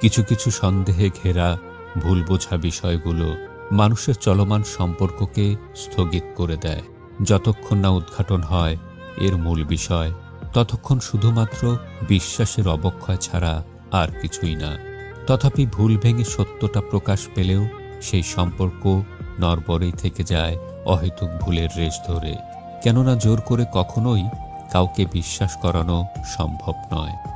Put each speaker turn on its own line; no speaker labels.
কিছু কিছু সন্দেহে ঘেরা ভুল বোঝা বিষয়গুলো মানুষের চলমান সম্পর্ককে স্থগিত করে দেয়। যতক্ষণ না উদ্ঘাটন হয়, এর মূল বিষয়, ততক্ষণ শুধুমাত্র বিশ্বাসের অবক্ষয় ছাড়া আর কিছুই না। তথাপি ভুল ভেঙে সত্যটা প্রকাশ পেলেও সেই সম্পর্ক নরবরেই থেকে যায় অহেতুক ভুলের রেশ ধরে। কেননা জোর করে কখনোই কাউকে বিশ্বাস করানো সম্ভব নয়।